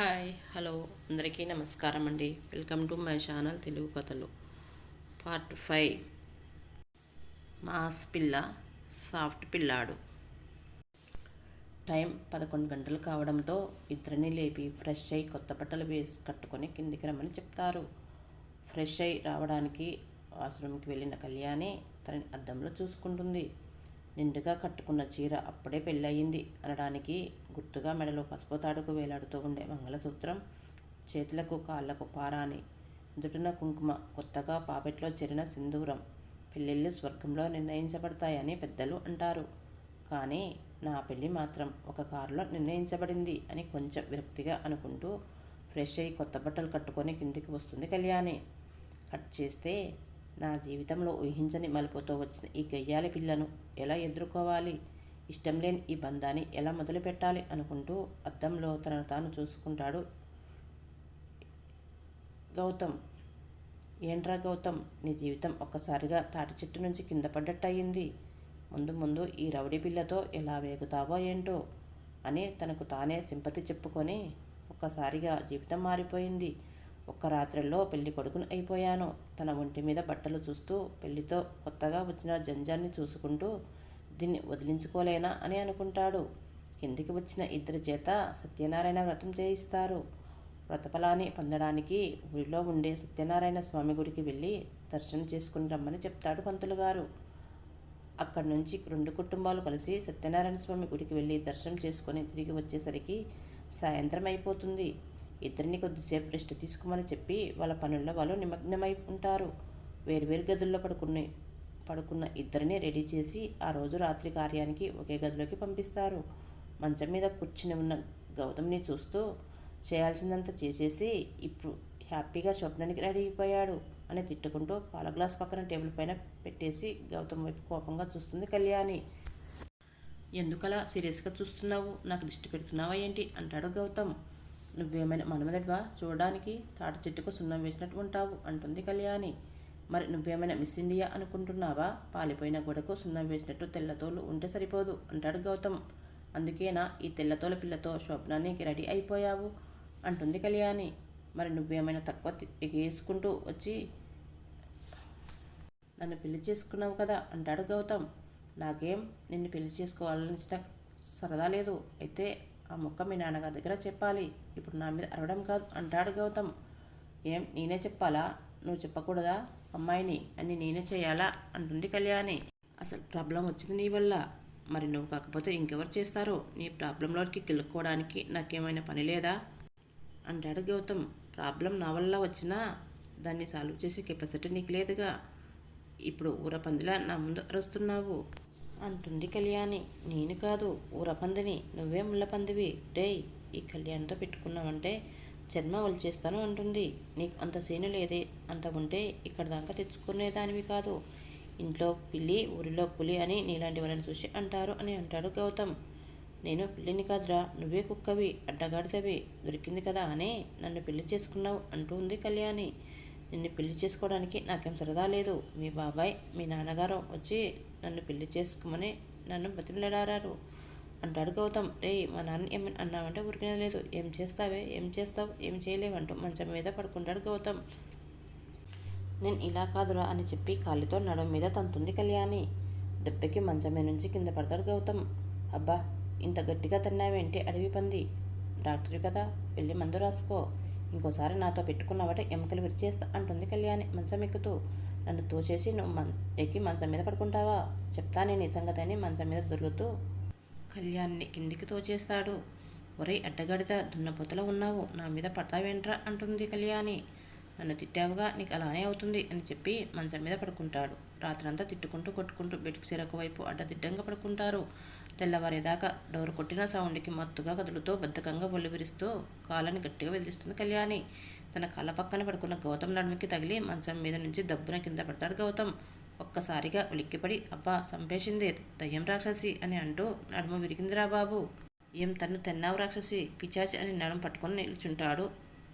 Hi hello అందరికీ నమస్కారం అండి. Welcome to my channel Telugu కథలు. Part five. మాస్ పిల్ల సాఫ్ట్ పిల్లాడు. టైం పదకొండు గంటలు కావడంతో ఇద్దరిని లేపి ఫ్రెష్ అయ్యి కొత్త బట్టలు వేసి కట్టుకొని కిందికి రమ్మని చెప్తారు. ఫ్రెష్ అయి రావడానికి వాష్రూమ్కి వెళ్ళిన కళ్యాణి తనని అద్దంలో చూసుకుంటుంది. నిండుగా కట్టుకున్న చీర అప్పుడే పెళ్ళయింది అనడానికి గుర్తుగా మెడలో పసుపు తాడుకు వేలాడుతూ ఉండే మంగళసూత్రం చేతులకు కాళ్ళకు పారాని దుటిన కుంకుమ కొత్తగా పాపెట్లో చేరిన సింధూరం పెళ్ళిళ్ళు స్వర్గంలో నిర్ణయించబడతాయని పెద్దలు అంటారు. కానీ నా పెళ్ళి మాత్రం ఒక కారులో నిర్ణయించబడింది అని కొంచెం విరక్తిగా అనుకుంటూ ఫ్రెష్ అయ్యి కొత్త బట్టలు కట్టుకొని కిందికి వస్తుంది కళ్యాణి. కట్ చేస్తే నా జీవితంలో ఊహించని మలుపుతో వచ్చిన ఈ గయ్యాలి పిల్లను ఎలా ఎదుర్కోవాలి? ఇష్టం లేని ఈ బంధాన్ని ఎలా మొదలు పెట్టాలి? అనుకుంటూ అద్దంలో తనను తాను చూసుకుంటాడు గౌతమ్. ఏంట్రా గౌతమ్ నీ జీవితం ఒక్కసారిగా తాటి చెట్టు నుంచి కింద పడ్డట్టు ముందు ముందు ఈ రౌడీ పిల్లతో ఎలా వేగుతావో ఏంటో అని తనకు తానే సింపతి చెప్పుకొని ఒక్కసారిగా జీవితం మారిపోయింది. ఒక్క రాత్రిలో పెళ్ళి కొడుకుని అయిపోయాను. తన ఒంటి మీద బట్టలు చూస్తూ పెళ్ళితో కొత్తగా వచ్చిన జంజాన్ని చూసుకుంటూ దీన్ని వదిలించుకోలేనా? అని అనుకుంటాడు. కిందికి వచ్చిన ఇద్దరి చేత సత్యనారాయణ వ్రతం చేయిస్తారు. వ్రతఫలాన్ని పొందడానికి ఊరిలో ఉండే సత్యనారాయణ స్వామి గుడికి వెళ్ళి దర్శనం చేసుకుని రమ్మని చెప్తాడు పంతులు గారు. అక్కడి నుంచి రెండు కుటుంబాలు కలిసి సత్యనారాయణ స్వామి గుడికి వెళ్ళి దర్శనం చేసుకొని తిరిగి వచ్చేసరికి సాయంత్రం అయిపోతుంది. ఇద్దరిని కొద్దిసేపు రెస్ట్ తీసుకోమని చెప్పి వాళ్ళ పనుల్లో వాళ్ళు నిమగ్నమై ఉంటారు. వేరువేరు గదుల్లో పడుకునే పడుకున్న ఇద్దరిని రెడీ చేసి ఆ రోజు రాత్రి కార్యానికి ఒకే గదిలోకి పంపిస్తారు. మంచం మీద కూర్చుని ఉన్న గౌతమ్ని చూస్తూ చేయాల్సిందంతా చేసేసి ఇప్పుడు హ్యాపీగా స్వప్నానికి రెడీ అయిపోయాడు అని తిట్టుకుంటూ పాల గ్లాస్ పక్కన టేబుల్ పైన పెట్టేసి గౌతమ్ వైపు కోపంగా చూస్తుంది కళ్యాణి. ఎందుకలా సీరియస్గా చూస్తున్నావు? నాకు దిష్టి పెడుతున్నావా ఏంటి? అంటాడు గౌతమ్. నువ్వేమైనా మనమదడివా చూడడానికి తాటి చెట్టుకు సున్నం వేసినట్టు ఉంటావు అంటుంది కళ్యాణి. మరి నువ్వేమైనా మిస్ ఇండియా అనుకుంటున్నావా? పాలిపోయిన గొడకు సున్నం వేసినట్టు తెల్లతోలు ఉంటే సరిపోదు అంటాడు గౌతమ్. అందుకేనా ఈ తెల్లతోల పిల్లతో స్వప్నానికి రెడీ అయిపోయావు? అంటుంది కళ్యాణి. మరి నువ్వేమైనా తక్కువ ఎగేసుకుంటూ వచ్చి నన్ను పెళ్ళి చేసుకున్నావు కదా అంటాడు గౌతమ్. నాకేం? నిన్ను పెళ్ళి చేసుకోవాలని సరదా లేదు. అయితే ఆ ముక్క మీ నాన్నగారి దగ్గర చెప్పాలి. ఇప్పుడు నా మీద అరవడం కాదు అంటాడు గౌతమ్. ఏం నేనే చెప్పాలా? నువ్వు చెప్పకూడదా? అమ్మాయిని అని నేనే చేయాలా? అంటుంది కళ్యాణి. అసలు ప్రాబ్లం వచ్చింది నీ వల్ల. మరి నువ్వు కాకపోతే ఇంకెవరు చేస్తారో? నీ ప్రాబ్లంలోకి కిలుక్కోవడానికి నాకేమైనా పని లేదా? అంటాడు గౌతమ్. ప్రాబ్లం నా వల్ల వచ్చినా దాన్ని సాల్వ్ చేసే కెపాసిటీ నీకు లేదుగా. ఇప్పుడు ఊర పందిలా నా ముందు అరుస్తున్నావు. అంటుంది కళ్యాణి. నేను కాదు ఊరపందిని. నువ్వే ముళ్ళపందివి రేయ్ ఈ కళ్యాణితో పెట్టుకున్నావంటే జన్మ వలిచేస్తాను అంటుంది. నీకు అంత సీను లేదే. అంత ఉంటే ఇక్కడ దాకా తెచ్చుకునేదానివి కాదు. ఇంట్లో పిల్లి ఊరిలో పులి అని నీలాంటి వాళ్ళని చూసి అంటారు అని అంటాడు గౌతమ్. నేను పిల్లిని కాదురా నువ్వే కుక్కవి అడ్డగాడితవి దొరికింది కదా అని నన్ను పెళ్ళి చేసుకున్నావు అంటూ ఉంది కళ్యాణి. నిన్ను పెళ్ళి చేసుకోవడానికి నాకేం సరదా లేదు. మీ బాబాయ్ మీ నాన్నగారు వచ్చి నన్ను పెళ్ళి చేసుకోమని నన్ను బతిమలాడారు. అంటాడు గౌతమ్. రే మా నాన్న ఏమని అన్నావంటే ఉరికినది లేదు. ఏం చేస్తావే? ఏం చేస్తావు? ఏం చేయలేవంటూ మంచం మీద పడుకుంటాడు గౌతమ్. నేను ఇలా కాదురా అని చెప్పి కాళ్ళతో నడుం మీద తంతుంది కళ్యాణి. దెబ్బకి మంచమే నుంచి కింద పడతాడు గౌతమ్. అబ్బా ఇంత గట్టిగా తన్నావేంటి అడవి పంది? డాక్టర్ కదా వెళ్ళి మందు రాసుకో. ఇంకోసారి నాతో పెట్టుకున్నావట ఎముకలు విరిచేస్తా అంటుంది కళ్యాణి. మంచం ఎక్కుతూ నన్ను తోచేసి నువ్వు మన్ ఎక్కి మంచం మీద పడుకుంటావా? చెప్తా నేను ఈ సంగతి అని మంచం మీద దొరుకుతూ కళ్యాణ్ని కిందికి తోచేస్తాడు. ఒరే అడ్డగడిద దున్నపోతలో ఉన్నావు. నా మీద పడతావేంట్రా? అంటుంది కళ్యాణి. నన్ను తిట్టావుగా నీకు అలానే అవుతుంది అని చెప్పి మంచం మీద పడుకుంటాడు. రాత్రంతా తిట్టుకుంటూ కొట్టుకుంటూ బెడ్కి సిరకు వైపు అడ్డదిడ్డంగా పడుకుంటారు. తెల్లవారేదాకా డోర్ కొట్టిన సౌండ్కి మత్తుగా కదులుతో బద్ధకంగా బొల్లి విరిస్తూ కాళ్ళని గట్టిగా వెదిలిస్తుంది కళ్యాణి. తన కాళ్ళ పక్కన పడుకున్న గౌతమ్ నడుముకి తగిలి మంచం మీద నుంచి దబ్బున కింద పడతాడు గౌతమ్. ఒక్కసారిగా ఉలిక్కిపడి అబ్బా సంపేసింది దయ్యం రాక్షసి అని అంటూ నడుము విరిగిందిరా బాబు. ఏం తన్ను తెన్నావు రాక్షసి? పిచాచి అని నడుము పట్టుకొని నిల్చుంటాడు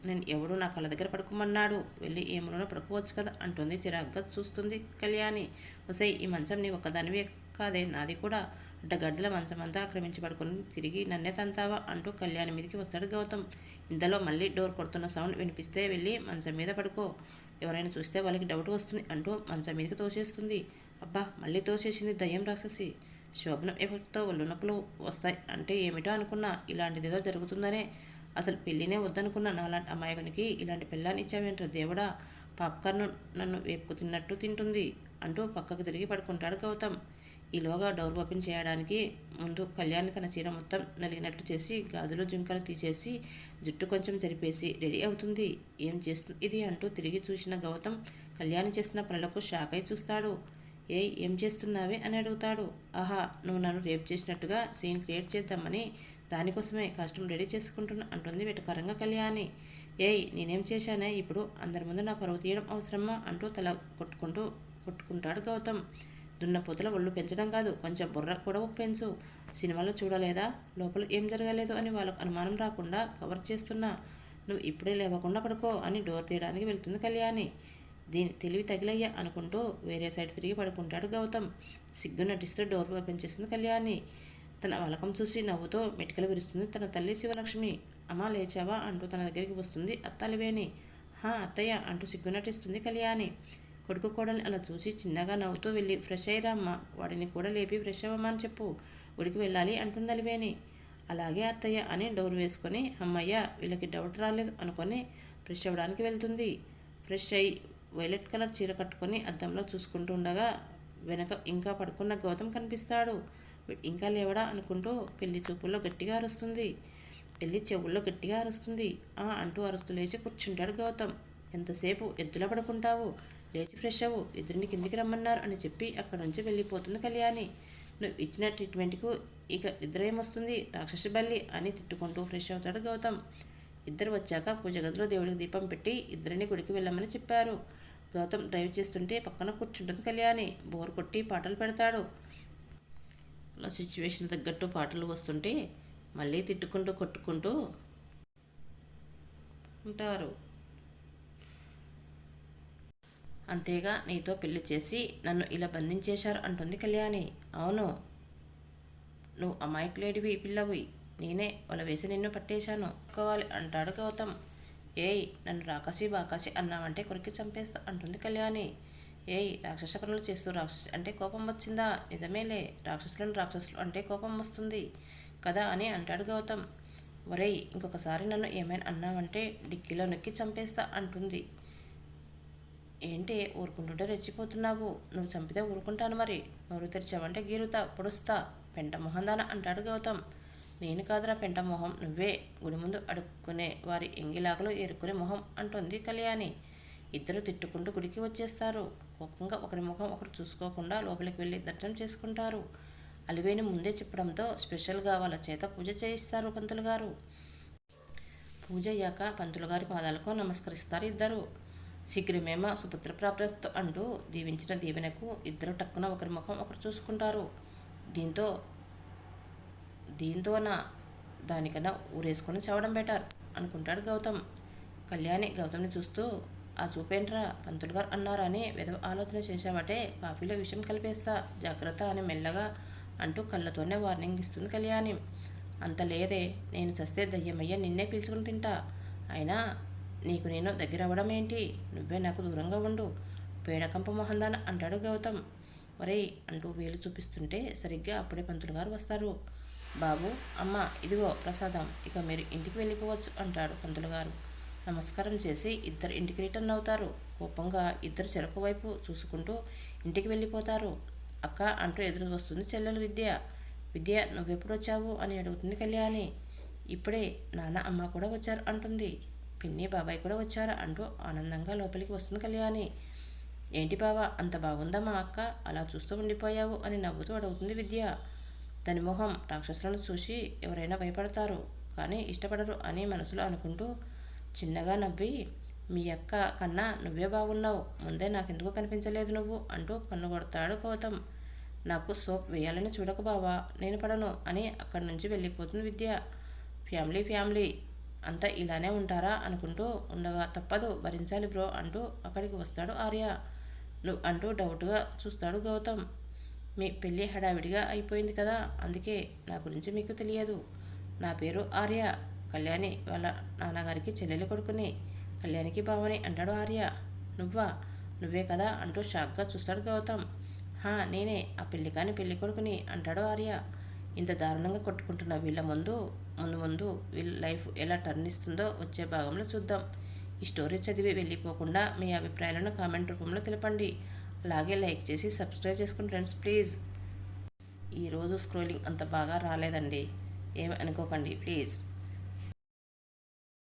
నేను ఎవడు నా కళ్ళ దగ్గర పడుకోమన్నాడు. వెళ్ళి ఏమోనో పడుకోవచ్చు కదా అంటుంది. చిరాగ్గా చూస్తుంది కళ్యాణి. వసై ఈ మంచం నీ ఒక్కదానివే కాదే. నాది కూడా. అడ్డగడ్డల మంచమంతా ఆక్రమించి పడుకుని తిరిగి నన్నే తంతావా అంటూ కళ్యాణి మీదకి వస్తాడు గౌతమ్. ఇంతలో మళ్ళీ డోర్ కొడుతున్న సౌండ్ వినిపిస్తే వెళ్ళి మంచం మీద పడుకో. ఎవరైనా చూస్తే వాళ్ళకి డౌట్ వస్తుంది అంటూ మంచం మీదకి తోసేస్తుంది. అబ్బా మళ్ళీ తోసేసింది దయ్యం రాక్షసి. శోభనం ఎఫెక్ట్తో ఒళ్ళు నొప్పులు వస్తాయి అంటే ఏమిటో అనుకున్నా. ఇలాంటిదేదో జరుగుతుందనే అసలు పెళ్ళినే వద్దనుకున్న నాలాంటి అమాయకునికి ఇలాంటి పెళ్ళాన్ని ఇచ్చావేంట్రా దేవుడా? పాప్కార్న్ నన్ను వేపుకు తిన్నట్టు తింటుంది అంటూ పక్కకు తిరిగి పడుకుంటాడు గౌతమ్. ఈలోగా డోర్ ఓపెన్ చేయడానికి ముందు కళ్యాణి తన చీర మొత్తం నలిగినట్లు చేసి గాజులు జుంకలు తీసేసి జుట్టు కొంచెం జరిపేసి రెడీ అవుతుంది. ఏం చేస్తుంది ఇది అంటూ తిరిగి చూసిన గౌతమ్ కళ్యాణి చేస్తున్న పనులకు షాక్ అయి చూస్తాడు. ఏ ఏం చేస్తున్నావే అని అడుగుతాడు. ఆహా నువ్వు నన్ను రేప్ చేసినట్టుగా సీన్ క్రియేట్ చేద్దామని దానికోసమే కాస్ట్యూమ్ రెడీ చేసుకుంటున్నా అంటుంది వెటకారంగా కళ్యాణి. ఏయ్ నేనేం చేశానే? ఇప్పుడు అందరి ముందు నా పరువు తీయడం అవసరమా? అంటూ తల కొట్టుకుంటూ కొట్టుకుంటాడు గౌతమ్. దున్నపోతుల ఒళ్ళు పెంచడం కాదు కొంచెం బుర్ర కూడా పెంచు. సినిమాలో చూడలేదా? లోపల ఏం జరగలేదు అని వాళ్ళకు అనుమానం రాకుండా కవర్ చేస్తున్నా. నువ్వు ఇప్పుడే లేవకుండా పడుకో అని డోర్ తీయడానికి వెళ్తుంది కళ్యాణి. దీని తెలివి తగిలయ్యా అనుకుంటూ వేరే సైడ్ తిరిగి పడుకుంటాడు గౌతమ్. సిగ్గు నటిస్తూ డోర్ ఓపెన్ చేస్తుంది కళ్యాణి. తన వలకం చూసి నవ్వుతో మెటికలు విరుస్తుంది. తన తల్లి శివలక్ష్మి అమ్మ లేచావా అంటూ తన దగ్గరికి వస్తుంది. అత్తలివేని హా అత్తయ్య అంటూ సిగ్గు నటిస్తుంది కళ్యాణి. కొడుకు కోడల్ని అలా చూసి చిన్నగా నవ్వుతూ వెళ్ళి ఫ్రెష్ అయ్యిరా అమ్మ వాడిని కూడా లేపి ఫ్రెష్ అవ్వమా అని చెప్పు గుడికి వెళ్ళాలి అంటుంది అలివేని అలాగే అత్తయ్య అని డోర్ వేసుకొని అమ్మయ్య వీళ్ళకి డౌట్ రాలేదు అనుకొని ఫ్రెష్ అవ్వడానికి వెళ్తుంది. ఫ్రెష్ అయ్యి వైలెట్ కలర్ చీర కట్టుకొని అద్దంలో చూసుకుంటూ ఉండగా వెనక ఇంకా పడుకున్న గౌతమ్ కనిపిస్తాడు. ఇంకా లేవడా అనుకుంటూ పెళ్ళి చూపుల్లో గట్టిగా అరుస్తుంది. పెళ్ళి చెవుల్లో గట్టిగా అరుస్తుంది. ఆ అంటూ అరుస్తూ లేచి కూర్చుంటాడు గౌతమ్. ఎంతసేపు ఎద్దుల పడుకుంటావు? లేచి ఫ్రెష్ అవ్వు. ఇద్దరిని కిందికి రమ్మన్నారు అని చెప్పి అక్కడ నుంచి వెళ్ళిపోతుంది కళ్యాణి. నువ్వు ఇచ్చిన ట్రీట్మెంట్కు ఇక ఇద్దరేమొస్తుంది? రాక్షసి బల్లి అని తిట్టుకుంటూ ఫ్రెష్ అవుతాడు గౌతమ్. ఇద్దరు వచ్చాక పూజ గదిలో దేవుడికి దీపం పెట్టి ఇద్దరిని గుడికి వెళ్ళమని చెప్పారు. గౌతమ్ డ్రైవ్ చేస్తుంటే పక్కన కూర్చుంటుంది కళ్యాణి. బోర్ కొట్టి పాటలు పెడతాడు. అలా సిచ్యువేషన్ తగ్గట్టు పాటలు వస్తుంటే మళ్ళీ తిట్టుకుంటూ కొట్టుకుంటూ ఉంటారు. అంతేగా నీతో పెళ్ళి చేసి నన్ను ఇలా బంధించేశారు అంటుంది కళ్యాణి. అవును. నువ్వు అమాయకులేడివి పిల్లవి. నేనే వాళ్ళ వేసి నిన్ను పట్టేశాను. కావాలి అంటాడు గౌతమ్. ఏయ్ నన్ను రాకాసి బాకాసి అన్నావంటే కొరికి చంపేస్తా అంటుంది కళ్యాణి. ఏయ్ రాక్షస పనులు చేస్తూ రాక్షసు అంటే కోపం వచ్చిందా? నిజమేలే రాక్షసులను రాక్షసులు అంటే కోపం వస్తుంది కదా అని అంటాడు గౌతమ్. ఒరేయ్ ఇంకొకసారి నన్ను ఏమైనా అన్నావంటే డిక్కీలో నొక్కి చంపేస్తా అంటుంది. ఏంటి ఊరుకుంటుంటే రెచ్చిపోతున్నావు. నువ్వు చంపితే ఊరుకుంటాను మరి. నోరు తెరిచావంటే గీరుతా పొడుస్తా. పెంట మొహందాన అంటాడు గౌతమ్. నేను కాదురా పెంట మొహం నువ్వే. గుడి ముందు అడుక్కునే వారి ఎంగిలాగలు ఏరుకునే మొహం అంటుంది కళ్యాణి. ఇద్దరు తిట్టుకుంటూ గుడికి వచ్చేస్తారు. కోపంగా ఒకరి ముఖం ఒకరు చూసుకోకుండా లోపలికి వెళ్ళి దర్శనం చేసుకుంటారు. అలివేని ముందే చెప్పడంతో స్పెషల్గా వాళ్ళ చేత పూజ చేయిస్తారు పంతులు గారు. పూజ అయ్యాక పంతులు గారి పాదాలకు నమస్కరిస్తారు ఇద్దరు. శీఘ్రమేమ సుపుత్ర ప్రాప్త అంటూ దీవించిన దీవెనకు ఇద్దరు టక్కున ఒకరి ముఖం ఒకరు చూసుకుంటారు. దీంతో దీంతోన దానికన్నా ఊరేసుకొని చావడం బెటర్ అనుకుంటాడు గౌతమ్. కళ్యాణి గౌతమ్ని చూస్తూ ఆ చూపేంట్రా పంతులు గారు అన్నారని విధవ ఆలోచన చేశామటే కాఫీలో విషయం కలిపేస్తా జాగ్రత్త అని మెల్లగా అంటూ కళ్ళతోనే వార్నింగ్ ఇస్తుంది కళ్యాణి. అంత లేదే నేను చస్తే దయ్యమయ్య నిన్నే పీల్చుకుని తింటా. అయినా నీకు నేను దగ్గర అవ్వడం ఏంటి? నువ్వే నాకు దూరంగా ఉండు. పేడకంప మొహందాన అంటాడు గౌతమ్. మరే అంటూ వేలు చూపిస్తుంటే సరిగ్గా అప్పుడే పంతులు గారు వస్తారు. బాబు అమ్మ ఇదిగో ప్రసాదం ఇక మీరు ఇంటికి వెళ్ళిపోవచ్చు అంటాడు పంతులు గారు. నమస్కారం చేసి ఇద్దరు ఇంటికి రిటర్న్ అవుతారు. కోపంగా ఇద్దరు చెరకు వైపు చూసుకుంటూ ఇంటికి వెళ్ళిపోతారు. అక్క అంటూ ఎదురు వస్తుంది చెల్లెలు విద్య. విద్య నువ్వెప్పుడు వచ్చావు? అని అడుగుతుంది కళ్యాణి. ఇప్పుడే నాన్న అమ్మ కూడా వచ్చారు అంటుంది. పిన్ని బాబాయ్ కూడా వచ్చారు? అంటూ ఆనందంగా లోపలికి వస్తుంది కళ్యాణి. ఏంటి బావా అంత బాగుందా మా అక్క? అలా చూస్తూ ఉండిపోయావు? అని నవ్వుతూ అడుగుతుంది విద్య. దాని మొహం రాక్షసులను చూసి ఎవరైనా భయపడతారు. కానీ ఇష్టపడరు అని మనసులో అనుకుంటూ చిన్నగా నవ్వి మీ అక్క కన్నా నువ్వే బాగున్నావు ముందే నాకెందుకు కనిపించలేదు నువ్వు? అంటూ కన్ను కొడతాడు గౌతమ్. నాకు సోప్ వేయాలని చూడక బావా నేను పడను అని అక్కడి నుంచి వెళ్ళిపోతుంది విద్య. ఫ్యామిలీ ఫ్యామిలీ అంతా ఇలానే ఉంటారా? అనుకుంటూ ఉండగా తప్పదు భరించాలి బ్రో అంటూ అక్కడికి వస్తాడు ఆర్య. నువ్వు అంటూ డౌట్గా చూస్తాడు గౌతమ్. మీ పెళ్ళి హడావిడిగా అయిపోయింది కదా అందుకే నా గురించి మీకు తెలియదు. నా పేరు ఆర్య. కళ్యాణి వాళ్ళ నాన్నగారికి చెల్లెలి కొడుకుని కళ్యాణికి భావని అంటాడు ఆర్య. నువ్వా? నువ్వే కదా అంటూ షాక్గా చూస్తాడు గౌతమ్. హా నేనే ఆ పెళ్ళి కాని పెళ్ళి కొడుకుని అంటాడు ఆర్య. ఇంత దారుణంగా కొట్టుకుంటున్న వీళ్ళ ముందు ముందు ముందు వీళ్ళ లైఫ్ ఎలా టర్న్ ఇస్తుందో వచ్చే భాగంలో చూద్దాం. ఈ స్టోరీ చదివి వెళ్ళిపోకుండా మీ అభిప్రాయాలను కామెంట్ రూపంలో తెలపండి. అలాగే లైక్ చేసి సబ్స్క్రైబ్ చేసుకోండి ఫ్రెండ్స్ ప్లీజ్. ఈరోజు స్క్రోలింగ్ అంత బాగా రాలేదండి. ఏమి అనుకోకండి ప్లీజ్.